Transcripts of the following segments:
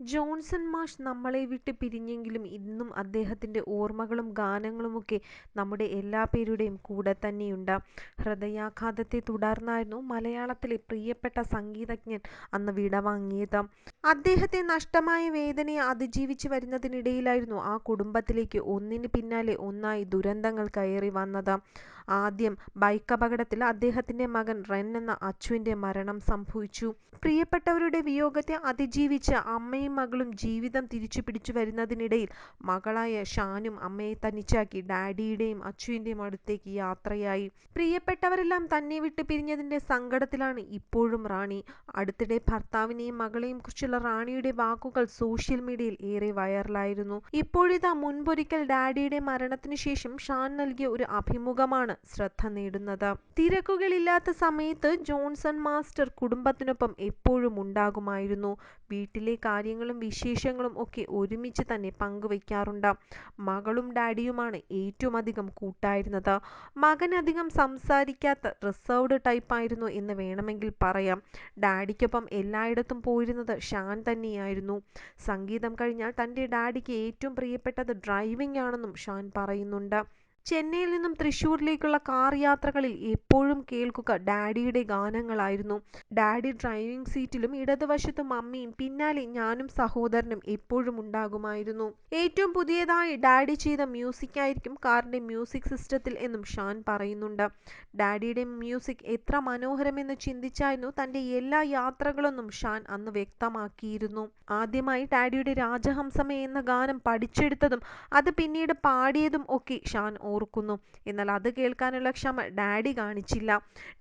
Johnson മാഷ് നമ്മളെ വിട്ട് പിരിഞ്ഞെങ്കിലും ഇന്നും അദ്ദേഹത്തിന്റെ ഓർമ്മകളും ഗാനങ്ങളുമൊക്കെ നമ്മുടെ എല്ലാ പേരുടെയും കൂടെ തന്നെയുണ്ട്. ഹൃദയാഘാതത്തെ തുടർന്നായിരുന്നു മലയാളത്തിലെ പ്രിയപ്പെട്ട സംഗീതജ്ഞൻ അന്ന് വിടവാങ്ങിയത്. അദ്ദേഹത്തെ നഷ്ടമായ വേദനയെ അതിജീവിച്ച് വരുന്നതിനിടയിലായിരുന്നു ആ കുടുംബത്തിലേക്ക് ഒന്നിന് പിന്നാലെ ഒന്നായി ദുരന്തങ്ങൾ കയറി വന്നത്. ആദ്യം ബൈക്കപകടത്തിൽ അദ്ദേഹത്തിന്റെ മകൻ റെൻ എന്ന അച്ചുവിന്റെ മരണം സംഭവിച്ചു. പ്രിയപ്പെട്ടവരുടെ വിയോഗത്തെ അതിജീവിച്ച് അമ്മയും മകളും ജീവിതം തിരിച്ചു പിടിച്ചു വരുന്നതിനിടയിൽ മകളായ ഷാനും അമ്മയെ തനിച്ചാക്കി ഡാഡിയുടെയും അച്ചുവിന്റെയും അടുത്തേക്ക് യാത്രയായി. പ്രിയപ്പെട്ടവരെല്ലാം തന്നെ വിട്ട് പിരിഞ്ഞതിന്റെ സങ്കടത്തിലാണ് ഇപ്പോഴും റാണി. അടുത്തിടെ ഭർത്താവിനെയും മകളെയും കുറിച്ചുള്ള റാണിയുടെ വാക്കുകൾ സോഷ്യൽ മീഡിയയിൽ ഏറെ വൈറലായിരുന്നു. ഇപ്പോഴിതാ മുൻപൊരിക്കൽ ഡാഡിയുടെ മരണത്തിനു ശേഷം ഷാൻ നൽകിയ ഒരു അഭിമുഖമാണ് ശ്രദ്ധ നേടുന്നത്. തിരക്കുകളില്ലാത്ത സമയത്ത് ജോൺസൺ മാസ്റ്റർ കുടുംബത്തിനൊപ്പം എപ്പോഴും ഉണ്ടാകുമായിരുന്നു. വീട്ടിലെ കാര്യങ്ങളും വിശേഷങ്ങളും ഒക്കെ ഒരുമിച്ച് തന്നെ പങ്കുവയ്ക്കാറുണ്ട്. മകളും ഡാഡിയുമാണ് ഏറ്റവും അധികം കൂട്ടായിരുന്നത്. മകൻ അധികം സംസാരിക്കാത്ത റിസർവ്ഡ് ടൈപ്പായിരുന്നു എന്ന് വേണമെങ്കിൽ പറയാം. ഡാഡിക്കൊപ്പം എല്ലായിടത്തും പോയിരുന്നത് ഷാൻ തന്നെയായിരുന്നു. സംഗീതം കഴിഞ്ഞാൽ തന്റെ ഡാഡിക്ക് ഏറ്റവും പ്രിയപ്പെട്ടത് ഡ്രൈവിംഗ് ആണെന്നും ഷാൻ പറയുന്നുണ്ട്. ചെന്നൈയിൽ നിന്നും തൃശ്ശൂരിലേക്കുള്ള കാർ യാത്രകളിൽ എപ്പോഴും കേൾക്കുക ഡാഡിയുടെ ഗാനങ്ങളായിരുന്നു. ഡാഡി ഡ്രൈവിംഗ് സീറ്റിലും ഇടതുവശത്ത് മമ്മിയും പിന്നാലെ ഞാനും സഹോദരനും എപ്പോഴും ഉണ്ടാകുമായിരുന്നു. ഏറ്റവും പുതിയതായി ഡാഡി ചെയ്ത മ്യൂസിക് ആയിരിക്കും കാറിന്റെ മ്യൂസിക് സിസ്റ്റത്തിൽ എന്നും ഷാൻ പറയുന്നുണ്ട്. ഡാഡിയുടെ മ്യൂസിക് എത്ര മനോഹരമെന്ന് ചിന്തിച്ചായിരുന്നു തന്റെ എല്ലാ യാത്രകളെന്നും ഷാൻ അന്ന് വ്യക്തമാക്കിയിരുന്നു. ആദ്യമായി ഡാഡിയുടെ രാജഹംസമേ എന്ന ഗാനം പഠിച്ചെടുത്തതും അത് പിന്നീട് പാടിയതും ഒക്കെ ഷാൻ ഓർക്കുന്നു. എന്നാൽ അത് കേൾക്കാനുള്ള ക്ഷമ ഡാഡി കാണിച്ചില്ല.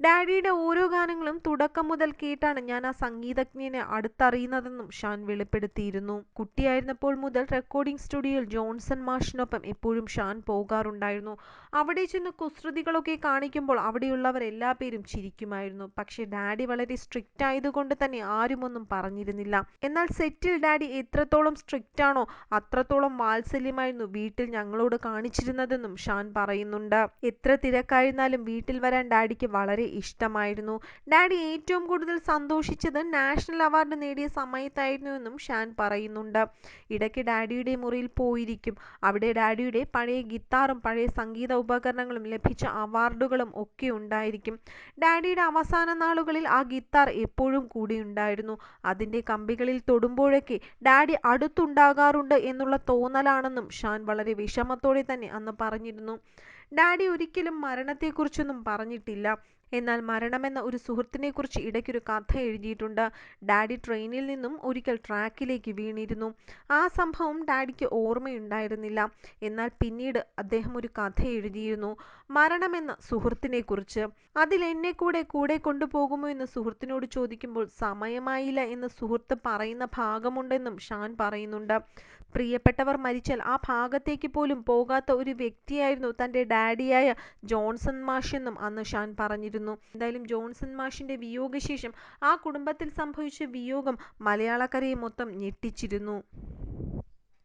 ഡാഡിയുടെ ഓരോ ഗാനങ്ങളും തുടക്കം മുതൽ കേട്ടാണ് ഞാൻ ആ സംഗീതജ്ഞനെ അടുത്തറിയുന്നതെന്നും ഷാൻ വെളിപ്പെടുത്തിയിരുന്നു. കുട്ടിയായിരുന്നപ്പോൾ മുതൽ റെക്കോർഡിംഗ് സ്റ്റുഡിയോയിൽ ജോൺസൺ മാഷിനൊപ്പം എപ്പോഴും ഷാൻ പോകാറുണ്ടായിരുന്നു. അവിടെ ചെന്ന് കുസൃതികളൊക്കെ കാണിക്കുമ്പോൾ അവിടെയുള്ളവർ എല്ലാ പേരും ചിരിക്കുമായിരുന്നു. പക്ഷേ ഡാഡി വളരെ സ്ട്രിക്റ്റ് ആയതുകൊണ്ട് തന്നെ ആരുമൊന്നും പറഞ്ഞിരുന്നില്ല. എന്നാൽ സെറ്റിൽ ഡാഡി എത്രത്തോളം സ്ട്രിക്റ്റ് ആണോ അത്രത്തോളം വാത്സല്യമായിരുന്നു വീട്ടിൽ ഞങ്ങളോട് കാണിച്ചിരുന്നതെന്നും ഷാൻ പറയുന്നുണ്ട്. എത്ര തിരക്കായിരുന്നാലും വീട്ടിൽ വരാൻ ഡാഡിക്ക് വളരെ ഇഷ്ടമായിരുന്നു. ഡാഡി ഏറ്റവും കൂടുതൽ സന്തോഷിച്ചത് നാഷണൽ അവാർഡ് നേടിയ സമയത്തായിരുന്നു എന്നും ഷാൻ പറയുന്നുണ്ട്. ഇടയ്ക്ക് ഡാഡിയുടെ മുറിയിൽ പോയിരിക്കും. അവിടെ ഡാഡിയുടെ പഴയ ഗിത്താറും പഴയ സംഗീത ഉപകരണങ്ങളും ലഭിച്ച അവാർഡുകളും ഒക്കെ ഉണ്ടായിരിക്കും. ഡാഡിയുടെ അവസാന നാളുകളിൽ ആ ഗിത്താർ എപ്പോഴും കൂടെയുണ്ടായിരുന്നു. അതിന്റെ കമ്പികളിൽ തൊടുമ്പോഴൊക്കെ ഡാഡി അടുത്തുണ്ടാകാറുണ്ട് എന്നുള്ള തോന്നലാണെന്നും ഷാൻ വളരെ വിഷമത്തോടെ തന്നെ അന്ന് പറഞ്ഞിരുന്നു. ഡാഡി ഒരിക്കലും മരണത്തെക്കുറിച്ചൊന്നും പറഞ്ഞിട്ടില്ല. എന്നാൽ മരണമെന്ന ഒരു സുഹൃത്തിനെക്കുറിച്ച് ഇടയ്ക്കൊരു കഥ എഴുതിയിട്ടുണ്ട്. ഡാഡി ട്രെയിനിൽ നിന്നും ഒരിക്കൽ ട്രാക്കിലേക്ക് വീണിരുന്നു. ആ സംഭവം ഡാഡിക്ക് ഓർമ്മയുണ്ടായിരുന്നില്ല. എന്നാൽ പിന്നീട് അദ്ദേഹം ഒരു കഥ എഴുതിയിരുന്നു മരണമെന്ന സുഹൃത്തിനെക്കുറിച്ച്. എന്നെ കൂടെ കൂടെ കൊണ്ടുപോകുമോ എന്ന് സുഹൃത്തിനോട് ചോദിക്കുമ്പോൾ സമയമായില്ല എന്ന് സുഹൃത്ത് പറയുന്ന ഭാഗമുണ്ടെന്നും ഷാൻ പറയുന്നുണ്ട്. പ്രിയപ്പെട്ടവർ മരിച്ചാൽ ആ ഭാഗത്തേക്ക് പോലും പോകാത്ത ഒരു വ്യക്തിയായിരുന്നു തന്റെ ഡാഡിയായ ജോൺസൺ മാഷെന്നും അന്ന് ഷാൻ പറഞ്ഞിരുന്നു. എന്തായാലും ജോൺസൺ മാഷിന്റെ വിയോഗശേഷം ആ കുടുംബത്തിൽ സംഭവിച്ച വിയോഗം മലയാളക്കരയെ മൊത്തം ഞെട്ടിച്ചിരുന്നു.